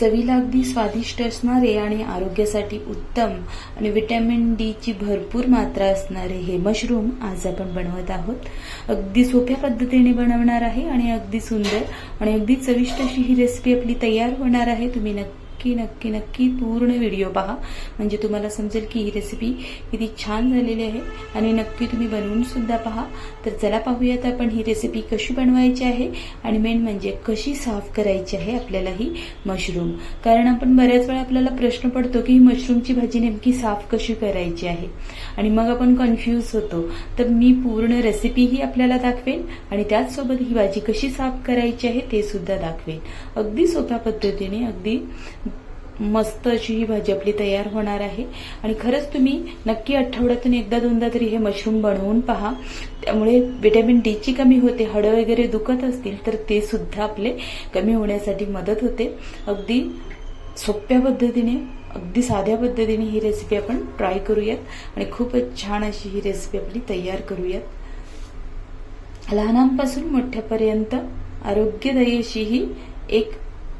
चवीला अगदी स्वादिष्ट असणारे आणि आरोग्यासाठी उत्तम आणि विटॅमिन डी ची भरपूर मात्रा असणारे हे मशरूम आज आपण बनवत आहोत. अगदी सोप्या पद्धतीने बनवणार आहे आणि अगदी सुंदर आणि अगदी चविष्ट अशी ही रेसिपी आपली तयार होणार आहे. तुम्ही नक्की नक्की नक्की नक्की पूर्ण व्हिडिओ पहा. म्हणजे तुम्हाला समजेल की ही रेसिपी किती छान झालेली आहे. आणि नक्की तुम्ही बनवून सुद्धा पहा. तर चला पाहूयात आपण ही रेसिपी कशी बनवायची आहे आणि मेन म्हणजे कशी साफ करायची आहे आपल्याला ही मशरूम कारण आपण बऱ्याच वेळा आपल्याला प्रश्न पडतो की ही मशरूमची भाजी नेमकी साफ कशी करायची आहे. आणि मग आपण कन्फ्यूज होतो. तर मी पूर्ण रेसिपी ही आपल्याला दाखवेन आणि त्याचसोबत ही भाजी कशी साफ करायची आहे ते सुद्धा दाखवेन. अगदी सोप्या पद्धतीने अगदी मस्त अशी ही भाजी आपली तयार होणार आहे. आणि खरंच तुम्ही नक्की आठवड्यातून एकदा दोनदा तरी हे मशरूम बनवून पहा. त्यामुळे विटॅमिन डीची कमी होते हडं वगैरे दुखत असतील तर ते सुद्धा आपले कमी होण्यासाठी मदत होते. अगदी सोप्या पद्धतीने अगदी साध्या पद्धतीने ही रेसिपी आपण ट्राय करूयात. आणि खूपच छान अशी ही रेसिपी आपली तयार करूयात. लहानांपासून मोठ्यापर्यंत आरोग्यदायी अशी ही एक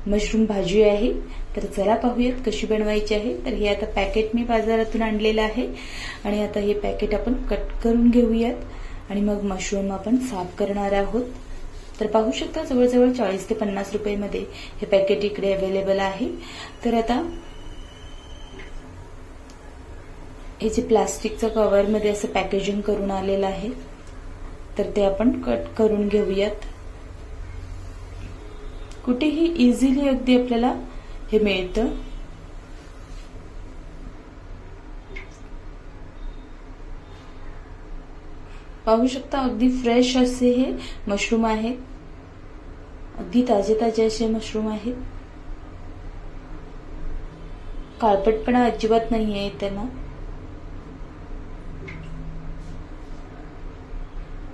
मशरूम भाजी आहे. तर चला पाहूयात कशी बनवायची आहे. तर हे आता पॅकेट मी बाजारातून आणलेलं आहे. आणि आता हे पॅकेट आपण कट करून घेऊयात. आणि मग मशरूम आपण साफ करणार आहोत. तर पाहू शकता जवळजवळ चाळीस ते पन्नास रुपयेमध्ये हे पॅकेट इकडे अवेलेबल आहे. तर आता हे जे प्लास्टिकचं कव्हरमध्ये असं पॅकेजिंग करून आलेलं आहे तर ते आपण कट करून घेऊयात. कुठेही इझिली अगदी आपल्याला हे मिळतं. पाहू शकता अगदी फ्रेश असे हे मशरूम आहेत. अगदी ताजे ताजे असे मशरूम आहेत. काळपटपणा अजिबात नाही आहे त्यांना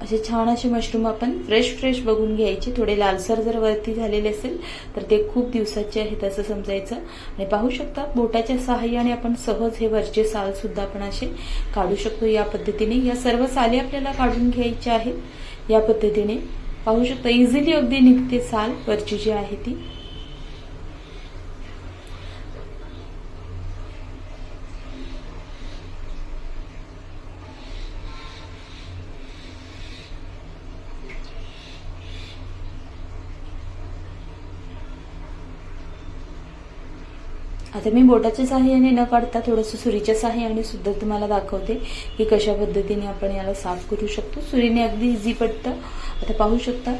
असे छान असे मशरूम आपण फ्रेश फ्रेश बघून घ्यायचे. थोडे लालसर जर वरती झालेले असेल तर ते खूप दिवसाचे आहेत असं समजायचं. आणि पाहू शकता बोटाच्या सहाय्याने आपण सहज हे वरचे साल सुद्धा आपण असे काढू शकतो या पद्धतीने. या सर्व साली आपल्याला काढून घ्यायच्या आहेत. या पद्धतीने पाहू शकता इझिली अगदी निघते साल वरची जी आहे ती. आता मी बोटाच्या साह्याने न काढता थोडंसं सुरीच्या सहाय्याने सुद्धा तुम्हाला दाखवते की कशा पद्धतीने आपण याला साफ करू शकतो. सुरीने अगदी इझी पडतं आता पाहू शकता.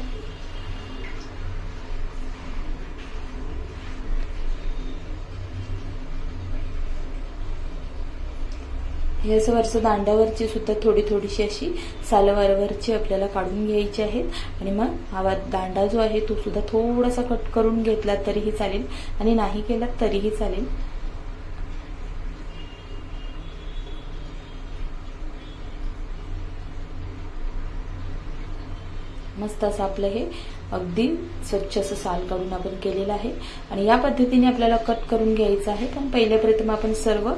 हे असं वरचं दांडावरची सुद्धा थोडी थोडीशी अशी सालवारवरची आपल्याला काढून घ्यायची आहेत. आणि मग हा दांडा जो आहे तो सुद्धा थोडासा कट करून घेतला तरीही चालेल. आणि नाही केला तरीही चालेल. मस्त असं आपलं हे अगदी स्वच्छ असं साल काढून आपण केलेलं आहे. आणि या पद्धतीने आपल्याला कट करून घ्यायचं आहे. पण पहिल्या प्रथम आपण सर्व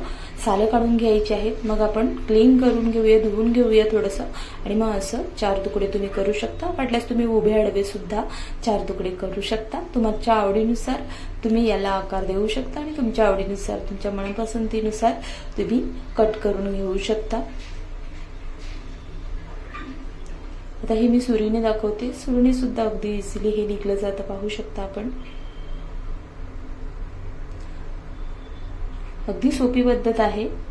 सालं काढून घ्यायची आहेत. मग आपण क्लीन करून घेऊया धुवून घेऊया थोडंसं. आणि मग असं चार तुकडे तुम्ही करू शकता. वाटल्यास तुम्ही उभे आडवे सुद्धा चार तुकडे करू शकता. तुमच्या आवडीनुसार तुम्ही याला आकार देऊ शकता. आणि तुमच्या आवडीनुसार तुमच्या मनपसंतीनुसार तुम्ही कट करून घेऊ शकता. आता हे मी सुरीने दाखवते. सुरीने सुद्धा अगदी इझिली हे निघलं जातं. पाहू शकता आपण. अगदी सोपी पद्धत आहे.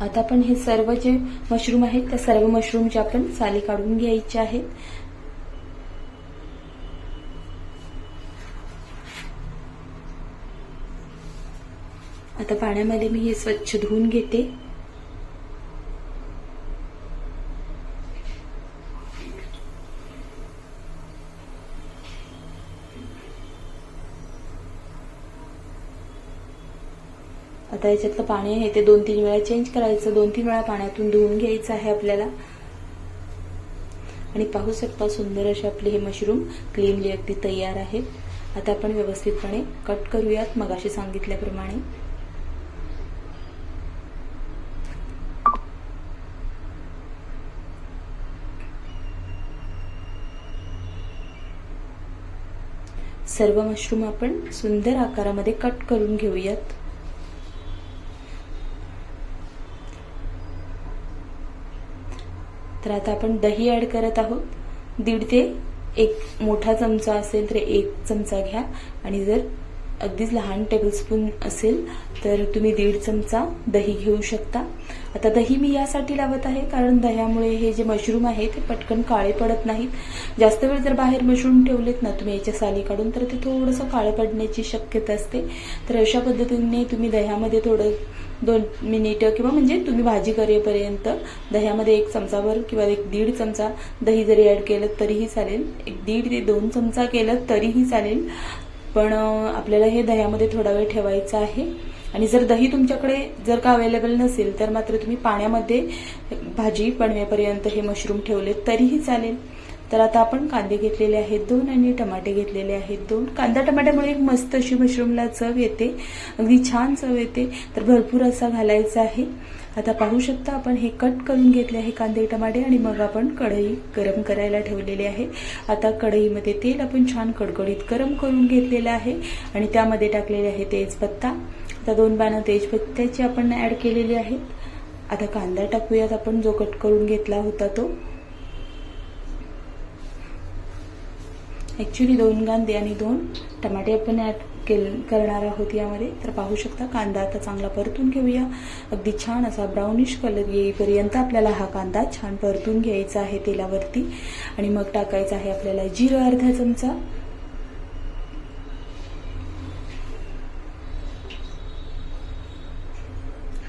आता आपण हे सर्व जे मशरूम आहेत त्या सर्व मशरूमचे आपण साली काढून घ्यायचे आहेत. आता पाण्यामध्ये मी हे स्वच्छ धुवून घेते. आता याच्यातलं पाणी आहे ते दोन तीन वेळा चेंज करायचं दोन तीन वेळा पाण्यातून धुवून घ्यायचं आहे आपल्याला. आणि पाहू शकता सुंदर असे आपले हे मशरूम क्लीनली अगदी तयार आहेत आता आपण व्यवस्थितपणे कट करूयात मगाशी सांगितल्याप्रमाणे. सर्व मशरूम आपण सुंदर आकारामध्ये कट करून घेऊयात. तर आता आपण दही ऍड करत आहोत. दीड ते एक मोठा चमचा असेल तर एक चमचा घ्या. आणि जर अगदीच लहान टेबलस्पून असेल तर तुम्ही दीड चमचा दही घेऊ शकता. आता दही मी यासाठी लावत आहे कारण दह्यामुळे हे जे मशरूम आहे ते पटकन काळे पडत नाहीत. जास्त वेळ जर बाहेर मशरूम ठेवलेत ना तुम्ही याच्या साली काढून तर ते थोडंसं काळं पडण्याची शक्यता असते. तर अशा पद्धतीने तुम्ही दह्यामध्ये थोडं दोन मिनिटं किंवा म्हणजे तुम्ही भाजी करेपर्यंत दह्यामध्ये एक चमचाभर किंवा एक दीड चमचा दही जरी ॲड केलं तरीही चालेल. एक दीड ते दोन चमचा केलं तरीही चालेल. पण आपल्याला हे दह्यामध्ये थोडा वेळ ठेवायचं आहे. आणि जर दही तुमच्याकडे जर का अवेलेबल नसेल तर मात्र तुम्ही पाण्यामध्ये भाजी बनवेपर्यंत हे मशरूम ठेवले तरीही चालेल. तर आता आपण कांदे घेतलेले आहेत दोन आणि टमाटे घेतलेले आहेत दोन. कांदा टमाट्यामुळे एक मस्त अशी मशरूमला चव येते. अगदी छान चव येते. तर भरपूर असा घालायचा आहे. आता पाहू शकता आपण हे कट करून घेतले आहे कांदे टमाटे आणि मग आपण कढई गरम करायला ठेवलेली आहे. आता कढईमध्ये तेल आपण छान कडकडीत गरम करून घेतलेलं आहे आणि त्यामध्ये टाकलेले आहे तेजपत्ता. आता दोन पानं तेजपत्त्याची आपण ॲड केलेली आहेत. आता कांदा टाकूयात आपण जो कट करून घेतला होता तो. ॲक्च्युली दोन कांदे आणि दोन टमाटे आपण ॲड केल करणार आहोत यामध्ये. तर पाहू शकता कांदा आता चांगला परतून घेऊया. अगदी छान असा ब्राउनिश कलर येईपर्यंत आपल्याला हा कांदा छान परतून घ्यायचा आहे तेलावरती. आणि मग टाकायचा आहे आपल्याला जिरं अर्धा चमचा.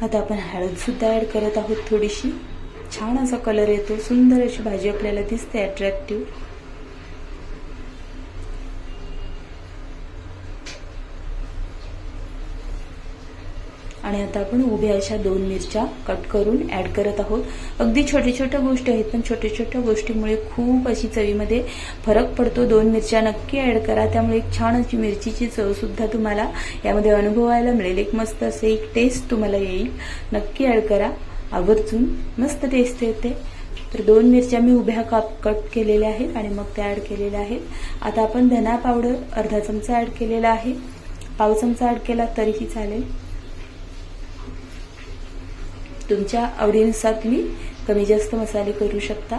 आता आपण हळद सुद्धा ॲड करत आहोत थोडीशी. छान असा कलर येतो. सुंदर अशी भाजी आपल्याला दिसते अट्रॅक्टिव्ह आणि आता आपण उभ्या अशा दोन मिरच्या कट करून ऍड करत आहोत. अगदी छोट्या छोट्या गोष्टी आहेत पण छोट्या छोट्या गोष्टीमुळे खूप अशी चवीमध्ये फरक पडतो. दोन मिरच्या नक्की ऍड करा. त्यामुळे एक छान अशी मिरचीची चव सुद्धा तुम्हाला यामध्ये अनुभवायला मिळेल. एक मस्त असे एक टेस्ट तुम्हाला येईल. नक्की ऍड करा. आवर्जून मस्त टेस्ट येते. तर दोन मिरच्या मी उभ्या काप कट केलेल्या आहेत आणि मग त्या ऍड केलेल्या आहेत. आता आपण धना पावडर अर्धा चमचा ऍड केलेला आहे. पाव चमचा ऍड केला तरीही चालेल. तुमच्या आवडीनुसार तुम्ही कमी जास्त मसाले करू शकता.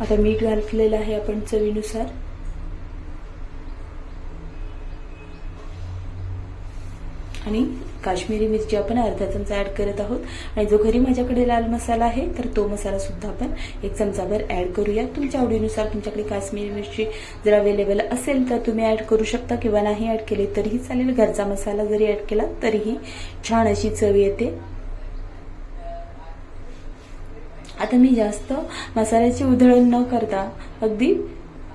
आता मीठ घातलेलं आहे आपण चवीनुसार. आणि काश्मीरी मिरची आपण अर्धा चमचा ऍड करत आहोत. आणि जो घरी माझ्याकडे लाल मसाला आहे तर तो मसाला सुद्धा आपण एक चमचाभर ऍड करूया. तुमच्या आवडीनुसार तुमच्याकडे काश्मीरी मिरची जर अवेलेबल असेल तर तुम्ही ऍड करू शकता किंवा नाही ऍड केली तरीही चालेल. घरचा मसाला जरी ऍड केला तरीही छान अशी चव येते. आता मी जास्त मसाल्याची उधळण न करता अगदी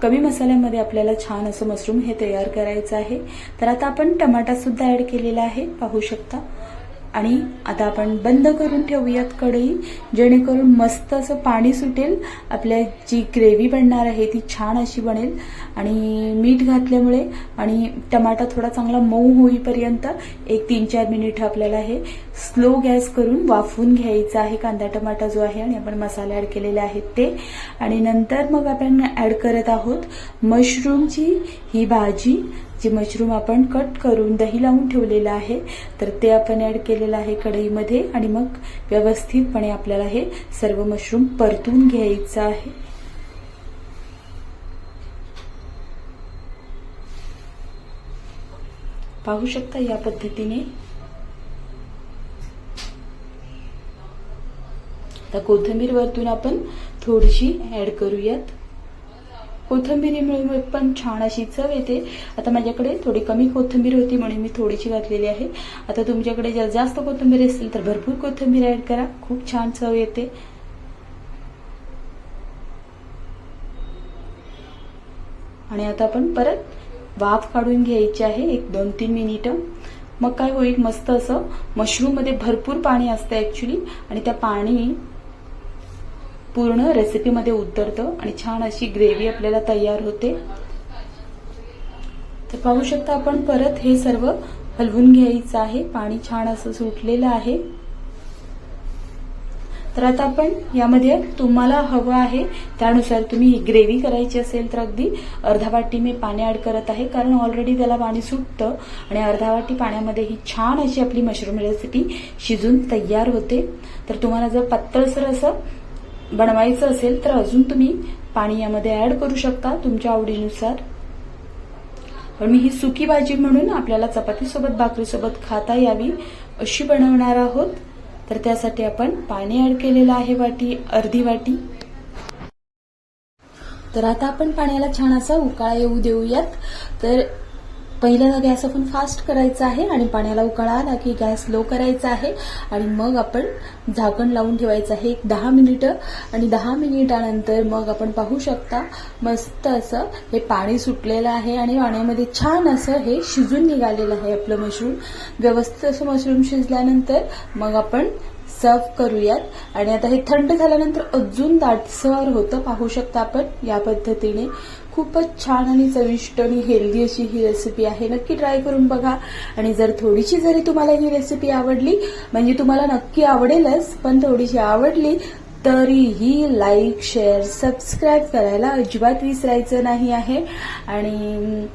कमी मसाल्यामध्ये आपल्याला छान असं मशरूम हे तयार करायचं आहे. तर आता आपण टमाटा सुद्धा ऍड केलेला आहे. पाहू शकता. आणि आता आपण बंद करून ठेवूयात कढई जेणेकरून मस्त असं पाणी सुटेल. आपल्या जी ग्रेव्ही बनणार आहे ती छान अशी बनेल. आणि मीठ घातल्यामुळे आणि टमाटा थोडा चांगला मऊ होईपर्यंत एक तीन चार मिनिट आपल्याला हे स्लो गॅस करून वाफवून घ्यायचं आहे कांदा टमाटा जो आहे आणि आपण मसाले ऍड केलेले आहेत ते. आणि नंतर मग आपण ऍड करत आहोत मशरूमची ही भाजी. जे मशरूम आपण कट करून दही लावून ठेवलेलं आहे तर ते आपण ॲड केलेलं आहे कढईमध्ये आणि मग व्यवस्थितपणे आपल्याला हे सर्व मशरूम परतून घ्यायचं आहे. पाहू शकता या पद्धतीने. आता कोथिंबीर वरतून आपण थोडीशी ऍड करूयात. कोथंबिरीमुळे पण छान अशी चव येते. आता माझ्याकडे थोडी कमी कोथिंबीर होती म्हणून मी थोडीशी घातलेली आहे. आता तुमच्याकडे जर जास्त कोथिंबीर असेल तर भरपूर कोथिंबीर ऍड करा. खूप छान चव येते. आणि आता आपण परत वाफ काढून घ्यायची आहे. एक दोन तीन मिनिटं. मग काय होईल? मस्त असं मशरूममध्ये भरपूर पाणी असतं ऍक्च्युली आणि त्या पाणी पूर्ण रेसिपीमध्ये उतरतं आणि छान अशी ग्रेव्ही आपल्याला तयार होते. तर पाहू शकता आपण परत हे सर्व हलवून घ्यायचं आहे. पाणी छान असं सुटलेलं आहे. तर आता आपण यामध्ये तुम्हाला हवं आहे त्यानुसार तुम्ही ही ग्रेव्ही करायची असेल तर अगदी अर्धा वाटी मी पाणी ऍड करत आहे कारण ऑलरेडी त्याला पाणी सुटतं आणि अर्धा वाटी पाण्यामध्ये ही छान अशी आपली मशरूम रेसिपी शिजून तयार होते. तर तुम्हाला जर पातळसर असं बनवायचं असेल तर अजून तुम्ही पाणी यामध्ये ऍड करू शकता तुमच्या आवडीनुसार. पण मी ही सुकी भाजी म्हणून आपल्याला चपातीसोबत भाकरीसोबत खाता यावी अशी बनवणार आहोत. तर त्यासाठी आपण पाणी ऍड केलेलं आहे वाटी अर्धी वाटी. तर आता आपण पाण्याला छान असा उकाळा येऊ देऊयात. तर पहिल्यांदा गॅस आपण फास्ट करायचा आहे आणि पाण्याला उकाळा आला की गॅस लो करायचा आहे. आणि मग आपण झाकण लावून ठेवायचं आहे एक दहा मिनिटं. आणि दहा मिनिटानंतर मग आपण पाहू शकता मस्त असं हे पाणी सुटलेलं आहे आणि पाण्यामध्ये छान असं हे शिजून निघालेलं आहे आपलं मशरूम. व्यवस्थित असं मशरूम शिजल्यानंतर मग आपण सर्व करूयात. आणि आता हे थंड झाल्यानंतर अजून दाटसर होतं पाहू शकता आपण या पद्धतीने. खूपच छान आणि चविष्ट आणि हेल्दी अशी ही रेसिपी आहे. नक्की ट्राय करून बघा. आणि जर थोडीशी जरी तुम्हाला ही रेसिपी आवडली म्हणजे तुम्हाला नक्की आवडेलच पण थोडीशी आवडली तरीही लाईक शेअर सबस्क्राईब करायला अजिबात विसरायचं नाही आहे. आणि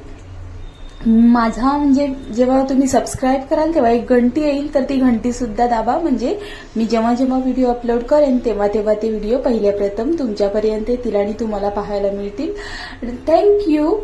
माझा म्हणजे जेव्हा तुम्ही सबस्क्राईब कराल तेव्हा एक घंटी येईल तर ती घंटी सुद्धा दाबा. म्हणजे मी जेव्हा जेव्हा व्हिडिओ अपलोड करेन तेव्हा तेव्हा ते व्हिडिओ पहिल्या प्रथम तुमच्यापर्यंत येतील आणि तुम्हाला पाहायला मिळतील. थँक्यू